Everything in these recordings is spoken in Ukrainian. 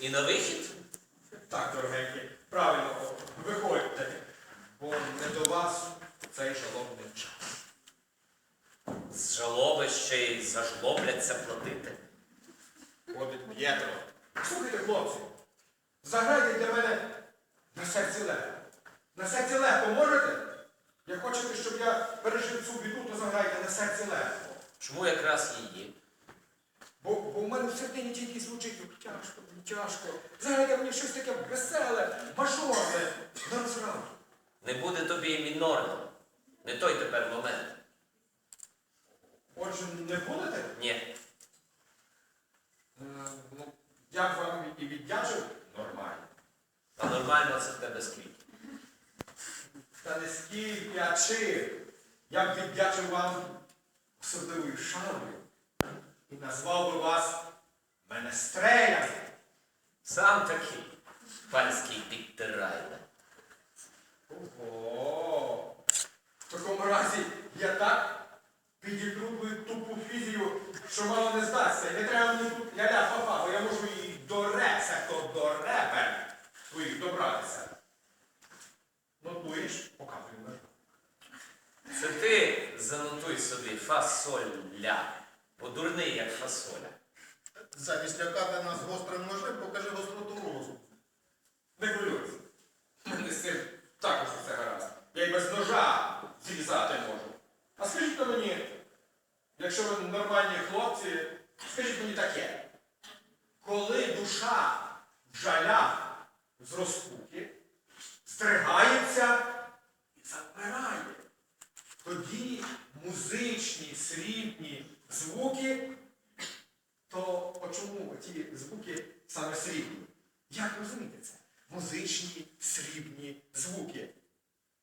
І на вихід? Так, дорогенькі, правильно, виходьте, бо не до вас цей жалобний час. З жалоби ще й зажлобляться платити. Ходить П'єтро. Слухайте, хлопці, заграйте для мене на серці легко. На серці легко можете? Як хочете, щоб я пережив цю біду, то заграйте на серці легко. Чому якраз її? Бо, бо в мене в середині тільки звучить тяжко, тяжко. Заграйте мені щось таке веселе, мажорне, на розраду. Не буде тобі і мінорного. Не той тепер момент. Отже, не будете? Ні. Е, ну, як вам і віддячив? Нормально. А нормально це в тебе скільки. Та не скільки, а чим? Я б віддячив вам особливою шаною і назвав би вас менестрелями. Сам такий панський підтирайле. Ого! В такому разі я так підіпру твою тупу фізію, що мало не здасться. Не треба мені тут ля-ля папа, бо я можу і до рекса, то до репер твоїх добратися. Нотуєш? Показуй на. Це ти занотуй собі фасоля. Бо дурний, як фасоля. Замість лякати нас гострим ножем, покажи гостроту розуму. Не хвилюйся. Мене з цим також усе гаразд. Я й без ножа зрізати можу. А скажіть на мені, якщо ви нормальні хлопці, скажіть мені таке. Коли душа в жалях з розпуки стригається і замирає, тоді срібні звуки, то чому ті звуки саме срібні? Як розуміти це? Музичні срібні звуки.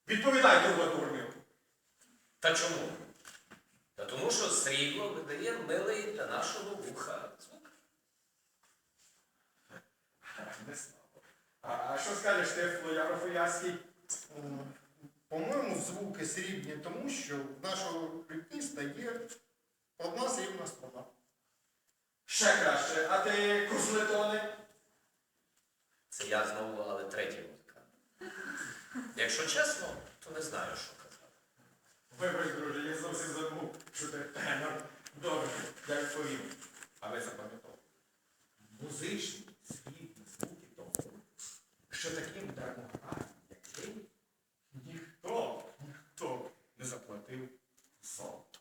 Відповідайте, дурню. Та чому? Та тому, що срібло видає милий для нашого вуха звук. Не знав. А, що скажеш ти, Флояро Фояський? М, По-моєму, звуки срібні, тому що в нашого ритміста є одна срібна струна. Ще краще. А ти кузлетони? Це я знову, але третій музикант. Якщо чесно, то не знаю, що казати. Вибач, друже, я зовсім забув, що ти тенор. Добре, я відповім. Але запам'ятав. Музичні срібні звуки тому, що таким дармограєм, як ти, ніхто, ніхто не заплатив золото.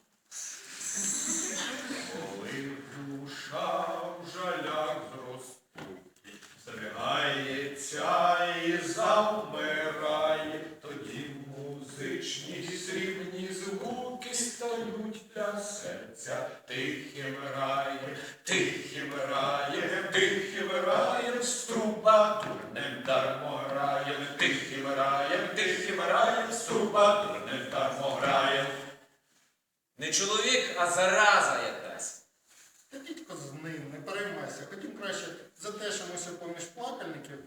Коли душа в жалях зростує, зригається і завмирає, тоді музичні срібні звуки стають для серця. Тихим раєм, тихим раєм, тихим раєм, струба дурним дармограєм, тихим раєм, тихим раєм, струба дурним дармограєм. Не чоловік, а зараза краще затешимося поміж плакальників.